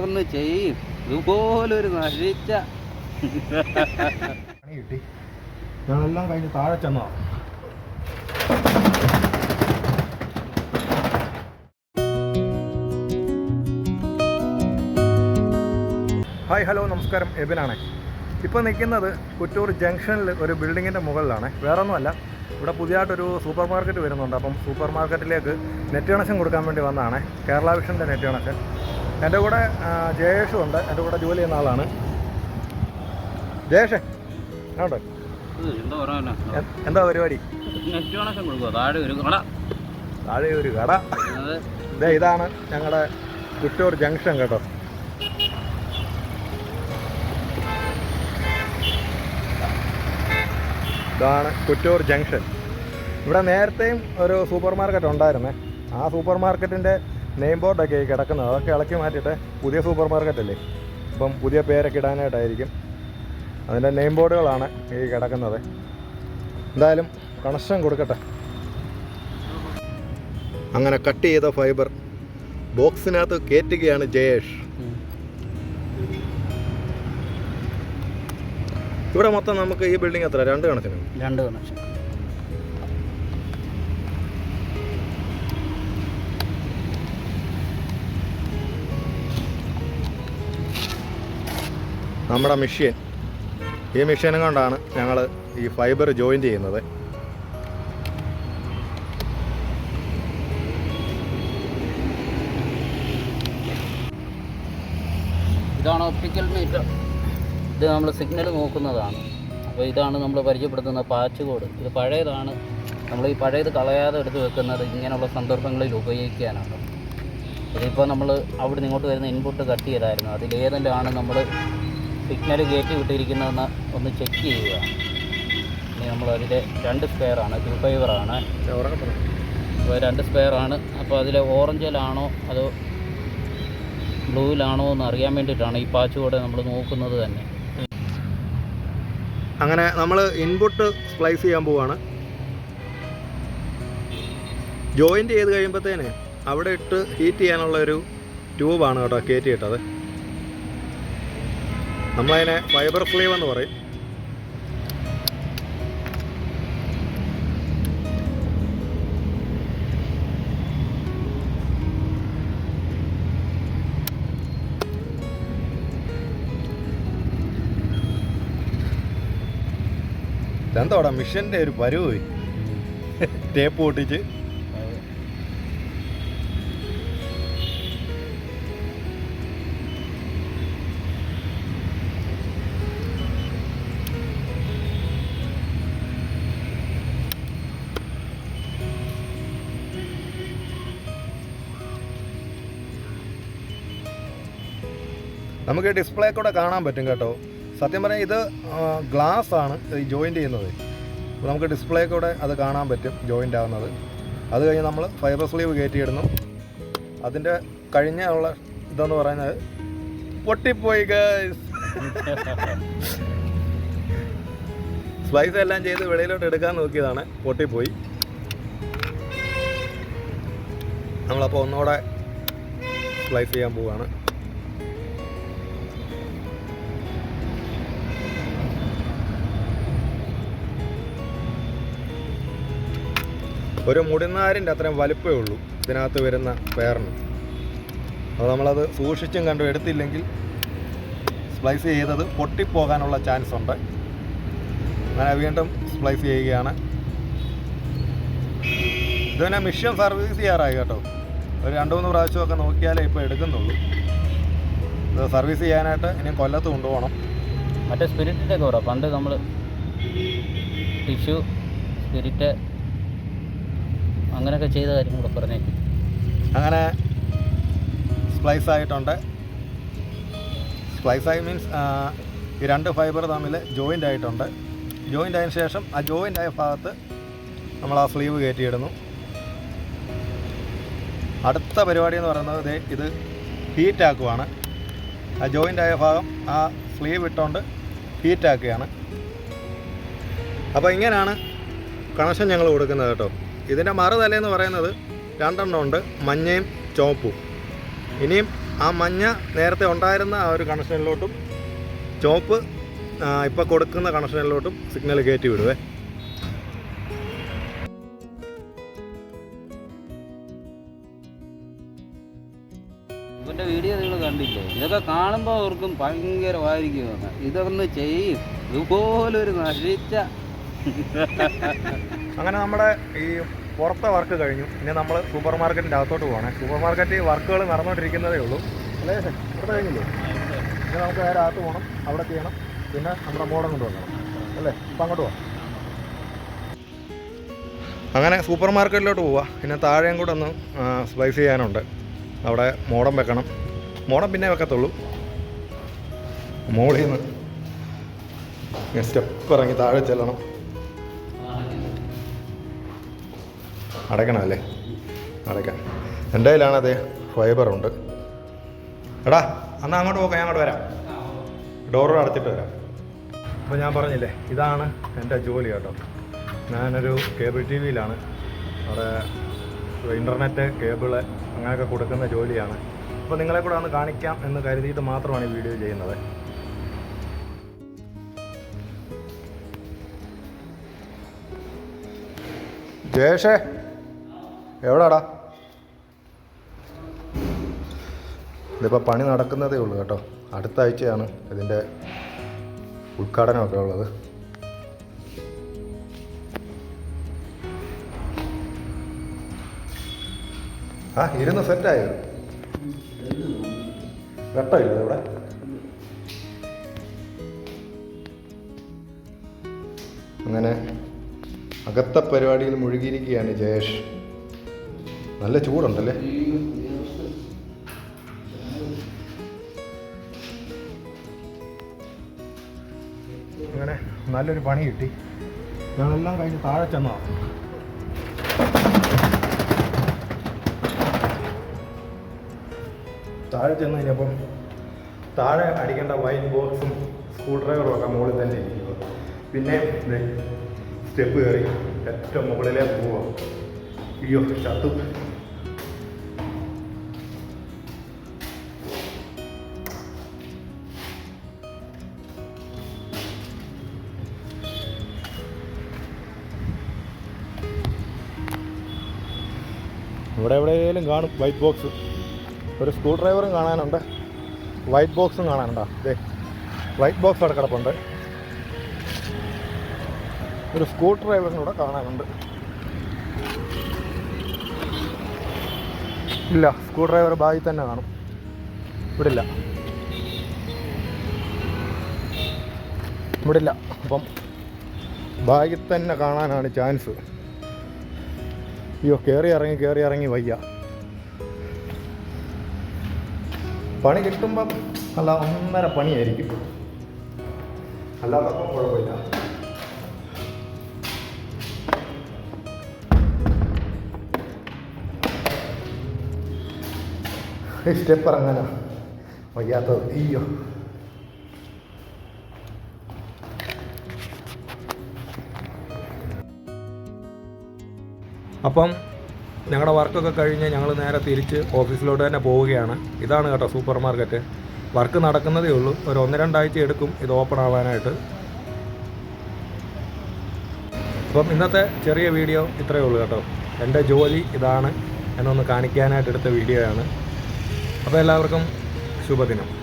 ഒന്ന് ചെയ്യും. ഇതുപോലൊരു നശിച്ച ഞങ്ങളെല്ലാം കഴിഞ്ഞ് താഴെ ചെന്നോ. ഹായ് ഹലോ നമസ്കാരം. എബിനാണ്. ഇപ്പോൾ നിൽക്കുന്നത് കുറ്റൂർ ജംഗ്ഷനിൽ ഒരു ബിൽഡിങ്ങിന്റെ മുകളിലാണ്. വേറൊന്നുമല്ല ഇവിടെ പുതിയതായിട്ടൊരു സൂപ്പർ മാർക്കറ്റ് വരുന്നുണ്ട്. അപ്പം സൂപ്പർ മാർക്കറ്റിലേക്ക് നെറ്റ് കണക്ഷൻ കൊടുക്കാൻ വേണ്ടി വന്നതാണ്. കേരള വിഷന്റെ നെറ്റ് കണക്ഷൻ. എന്റെ കൂടെ ജയേഷും ഉണ്ട്. എന്റെ കൂടെ ജോലി ചെയ്യുന്ന ആളാണ്. ജയേഷേ ആണ്ടോ എന്താ പരിപാടി? താഴെ ഒരു കട. ഇതേ ഇതാണ് ഞങ്ങളുടെ കുറ്റൂർ ജംഗ്ഷൻ കേട്ടോ. ഇതാണ് കുറ്റൂർ ജംഗ്ഷൻ. ഇവിടെ നേരത്തെയും ഒരു സൂപ്പർ മാർക്കറ്റ് ഉണ്ടായിരുന്നേ. ആ സൂപ്പർ മാർക്കറ്റിന്റെ നെയിം ബോർഡൊക്കെ ഈ കിടക്കുന്നത്. അതൊക്കെ ഇളക്കി മാറ്റിയിട്ട് പുതിയ സൂപ്പർ മാർക്കറ്റ് അല്ലേ? അപ്പം പുതിയ പേരൊക്കെ ഇടാനായിട്ടായിരിക്കും. അതിന്റെ നെയിം ബോർഡുകളാണ് ഈ കിടക്കുന്നത്. എന്തായാലും കണക്ഷൻ കൊടുക്കട്ടെ. അങ്ങനെ കട്ട് ചെയ്ത ഫൈബർ ബോക്സിനകത്ത് കയറ്റുകയാണ് ജയേഷ്. ഇവിടെ മൊത്തം നമുക്ക് ഈ ബിൽഡിംഗ് എത്ര രണ്ട് കണക്കിന് രണ്ട് കണക്ഷൻ നമ്മുടെ മെഷീൻ ഈ മെഷീനും കൊണ്ടാണ് ഞങ്ങൾ ഈ ഫൈബർ ജോയിൻ ചെയ്യുന്നത്. ഇതാണ് ഒപ്റ്റിക്കൽ മീറ്റർ ഇത് നമ്മൾ സിഗ്നൽ നോക്കുന്നതാണ്. അപ്പോൾ ഇതാണ് നമ്മൾ പരിചയപ്പെടുത്തുന്ന പാച്ച് കോഡ് ഇത് പഴയതാണ്. നമ്മൾ ഈ പഴയത് കളയാതെ എടുത്ത് വെക്കുന്നത് ഇങ്ങനെയുള്ള സന്ദർഭങ്ങളിൽ ഉപയോഗിക്കാനാണ്. ഇതിപ്പോൾ നമ്മൾ അവിടെ ഇങ്ങോട്ട് വരുന്ന ഇൻപുട്ട് കട്ട് ചെയ്തായിരുന്നു. അതിലേതെല്ലാം നമ്മൾ സിഗ്നൽ കയറ്റി വിട്ടിരിക്കുന്നതെന്ന് ഒന്ന് ചെക്ക് ചെയ്യുക. ഇനി നമ്മൾ അതിൽ രണ്ട് സ്ക്വയറാണ് ടു ഫൈവറാണ് അപ്പോൾ രണ്ട് സ്ക്വയറാണ് അപ്പോൾ അതിൽ ഓറഞ്ചിലാണോ അതോ ബ്ലൂവിലാണോ എന്ന് അറിയാൻ വേണ്ടിയിട്ടാണ് ഈ പാച്ച് കൂടെ നമ്മൾ നോക്കുന്നത് തന്നെ. അങ്ങനെ നമ്മൾ ഇൻപുട്ട് സ്പ്ലൈസ് ചെയ്യാൻ പോവാണ്. ജോയിന്റ് ചെയ്ത് കഴിയുമ്പോഴത്തേന് അവിടെ ഇട്ട് ഹീറ്റ് ചെയ്യാനുള്ള ഒരു ട്യൂബാണ് കേട്ടോ കയറ്റിയിട്ടത് നമ്മളതിനെ ഫൈബർ ഫ്ലേവ് എന്ന് പറയും. എന്താടാ മിഷന്റെ ഒരു പരുവ് ടേപ്പ് പൊട്ടിച്ച്. നമുക്ക് ഡിസ്പ്ലേ കൂടെ കാണാൻ പറ്റും കേട്ടോ. സത്യം പറഞ്ഞാൽ ഇത് ഗ്ലാസ് ആണ് ഈ ജോയിന്റ് ചെയ്യുന്നത്. നമുക്ക് ഡിസ്പ്ലേ കൂടെ അത് കാണാൻ പറ്റും ജോയിന്റ് ആവുന്നത്. അത് കഴിഞ്ഞ് നമ്മൾ ഫൈബർ സ്ലീവ് കയറ്റിയിടുന്നു. അതിന്റെ കഴിഞ്ഞ ഉള്ള ഇതെന്ന് പറയുന്നത് പൊട്ടിപ്പോയി സ്ലൈസ് എല്ലാം ചെയ്ത് വെളിയിലോട്ട് എടുക്കാൻ നോക്കിയതാണ് പൊട്ടിപ്പോയി. നമ്മളപ്പോൾ ഒന്നുകൂടെ സ്ലൈസ് ചെയ്യാൻ പോവുകയാണ് ഒരു മുടിനാരിന്റെ അത്രയും വലിപ്പമേ ഉള്ളൂ ഇതിനകത്ത് വരുന്ന പേറിന് അപ്പോൾ നമ്മളത് സൂക്ഷിച്ചും കണ്ടും എടുത്തില്ലെങ്കിൽ സ്പ്ലൈസ് ചെയ്തത് പൊട്ടിപ്പോകാനുള്ള ചാൻസ് ഉണ്ട്. അങ്ങനെ വീണ്ടും സ്പ്ലൈസ് ചെയ്യുകയാണ്. ഇതിനെ മിഷ്യൻ സർവീസ് ചെയ്യാറായി കേട്ടോ. ഒരു രണ്ട് മൂന്ന് പ്രാവശ്യമൊക്കെ നോക്കിയാലേ ഇപ്പോൾ എടുക്കുന്നുള്ളൂ. ഇത് സർവീസ് ചെയ്യാനായിട്ട് ഇനി കൊല്ലത്ത് കൊണ്ടുപോകണം. മറ്റേ സ്പിരിറ്റിന്റെ കുറവാണ് പണ്ട് നമ്മൾ ടിഷ്യൂ സ്പിരിറ്റ് അങ്ങനെയൊക്കെ ചെയ്ത കാര്യം കൂടെ പറഞ്ഞേക്കും അങ്ങനെ സ്പ്ലൈസ് ആയിട്ടുണ്ട്. സ്പ്ലൈസ് ആയി മീൻസ് ഈ രണ്ട് ഫൈബർ തമ്മിൽ ജോയിന്റ് ആയിട്ടുണ്ട്. ജോയിന്റ് ആയതിനു ശേഷം ആ ജോയിന്റ് ആയ ഭാഗത്ത് നമ്മൾ ആ സ്ലീവ് കയറ്റിയിടുന്നു. അടുത്ത പരിപാടി എന്ന് പറയുന്നത് ഇത് ഹീറ്റാക്കുവാണ് ആ ജോയിന്റ് ആയ ഭാഗം ആ സ്ലീവ് ഇട്ടുകൊണ്ട് ഹീറ്റാക്കുകയാണ് അപ്പോൾ ഇങ്ങനെയാണ് കണക്ഷൻ ഞങ്ങൾ കൊടുക്കുന്നത് കേട്ടോ. ഇതിന്റെ മറുതലയെന്ന് പറയുന്നത് രണ്ടെണ്ണം ഉണ്ട്. മഞ്ഞയും ചുവപ്പും. ഇനിയും ആ മഞ്ഞ നേരത്തെ ഉണ്ടായിരുന്ന ആ ഒരു കണക്ഷനിലോട്ടും ചുവപ്പ് ഇപ്പോൾ കൊടുക്കുന്ന കണക്ഷനിലോട്ടും സിഗ്നൽ കയറ്റി വിടുവേ. ഇവന്റെ വീഡിയോ നിങ്ങൾ കണ്ടില്ലേ? ഇതൊക്കെ കാണുമ്പോൾ അവർക്കും ഭയങ്കരമായിരിക്കും. ഇതൊന്ന് ചെയ്യും. ഇതുപോലൊരു നശിച്ച അങ്ങനെ നമ്മുടെ ഈ പുറത്തെ വർക്ക് കഴിഞ്ഞു. ഇനി നമ്മൾ സൂപ്പർ മാർക്കറ്റിന്റെ അകത്തോട്ട് പോകണേ സൂപ്പർ മാർക്കറ്റ് വർക്കുകൾ നടന്നുകൊണ്ടിരിക്കുന്നതേ ഉള്ളൂ. അല്ലേ ഇവിടെ കഴിഞ്ഞില്ലേ? ഇനി നമുക്ക് നേരെ അകത്ത് പോകണം അവിടെ ചെയ്യണം. പിന്നെ നമ്മുടെ മോഡം കൊണ്ട് വന്നണം അല്ലേ? അപ്പം അങ്ങോട്ട് പോവാം. അങ്ങനെ സൂപ്പർ മാർക്കറ്റിലോട്ട് പോവാം. പിന്നെ താഴെയും കൂടെ ഒന്ന് സ്പൈസ് ചെയ്യാനുണ്ട്. അവിടെ മോഡം വെക്കണം. മോഡം പിന്നെ വെക്കത്തുള്ളൂ. മോളിൽ നിന്ന് സ്റ്റെപ്പ് ഇറങ്ങി താഴെ ചെല്ലണം. അടയ്ക്കണം അല്ലേ അടയ്ക്കാം. എന്റെ കയ്യിലാണ് ഫൈബറുണ്ട്. എടാ എന്നാൽ അങ്ങോട്ട് പോക്കാം ഞാൻ അങ്ങോട്ട് വരാം. ഡോറ് അടച്ചിട്ട് വരാം. അപ്പോൾ ഞാൻ പറഞ്ഞില്ലേ ഇതാണ് എന്റെ ജോലി കേട്ടോ. ഞാനൊരു കേബിൾ ടി വിയിലാണ് അവിടെ ഇന്റർനെറ്റ് കേബിൾ അങ്ങനെയൊക്കെ കൊടുക്കുന്ന ജോലിയാണ്. അപ്പോൾ നിങ്ങളെ കൂടെ ഒന്ന് കാണിക്കാം എന്ന് കരുതിയിട്ട് മാത്രമാണ് ഈ വീഡിയോ ചെയ്യുന്നത്. ജയേഷേ. എവിടാടാ? ഇതിപ്പോൾ പണി നടക്കുന്നതേ ഉള്ളൂ കേട്ടോ. അടുത്ത ആഴ്ചയാണ് ഇതിന്റെ ഉദ്ഘാടനമൊക്കെ ഉള്ളത്. ആ ഇരുന്ന് സെറ്റായോ വെട്ടമില്ല ഇവിടെ? അങ്ങനെ അകത്ത പരിപാടിയിൽ മുഴുകിയിരിക്കുകയാണ് ജയേഷ്. നല്ല ചൂടുണ്ടല്ലേ? അങ്ങനെ നല്ലൊരു പണി കിട്ടി. ഞങ്ങളെല്ലാം കഴിഞ്ഞ് താഴെ ചെന്നോ. താഴെ ചെന്ന് കഴിഞ്ഞപ്പം താഴെ അടിക്കേണ്ട വൈറ്റ് ബോക്സും സ്ക്രൂ ഡ്രൈവറും ഒക്കെ മുകളിൽ തന്നെ ഇരിക്കുന്നത് പിന്നെ സ്റ്റെപ്പ് കയറി ഏറ്റവും മുകളിലേക്ക് പോവാം. അയ്യോ ചത്തു. ഇവിടെ എവിടെയെങ്കിലും കാണും വൈറ്റ് ബോക്സ് ഒരു സ്ക്രൂ ഡ്രൈവറും കാണാനുണ്ട്. വൈറ്റ് ബോക്സും കാണാനുണ്ടോ? അതെ വൈറ്റ് ബോക്സ് അവിടെ കിടപ്പുണ്ട്. ഒരു സ്ക്രൂ ഡ്രൈവറും കൂടെ കാണാനുണ്ട്. ഇല്ല സ്ക്രൂ ഡ്രൈവർ ബാഗിൽ തന്നെ കാണും. ഇവിടെ ഇല്ല ഇവിടെ ഇല്ല അപ്പം ബാഗിൽ തന്നെ കാണാനാണ് ചാൻസ് അയ്യോ കയറി ഇറങ്ങി കയറി ഇറങ്ങി വയ്യ. പണി കിട്ടുമ്പം അല്ല ഒന്നര പണിയായിരിക്കും. അല്ലാത്തപ്പം കുഴപ്പമില്ല. സ്റ്റെപ്പ് ഇറങ്ങാനാ? വയ്യാത്തത്. അയ്യോ. അപ്പം ഞങ്ങളുടെ വർക്കൊക്കെ കഴിഞ്ഞ് ഞങ്ങൾ നേരെ തിരിച്ച് ഓഫീസിലോട്ട് തന്നെ പോവുകയാണ്. ഇതാണ് കേട്ടോ സൂപ്പർ മാർക്കറ്റ്. വർക്ക് നടക്കുന്നതേ ഉള്ളൂ. ഒരു ഒന്ന് രണ്ടാഴ്ച എടുക്കും ഇത് ഓപ്പൺ ആവാനായിട്ട്. അപ്പം ഇന്നത്തെ ചെറിയ വീഡിയോ ഇത്രയേ ഉള്ളൂ കേട്ടോ. എന്റെ ജോലി ഇതാണ് എന്നൊന്ന് കാണിക്കാനായിട്ട് എടുത്ത വീഡിയോ ആണ് അപ്പോൾ എല്ലാവർക്കും ശുഭദിനം.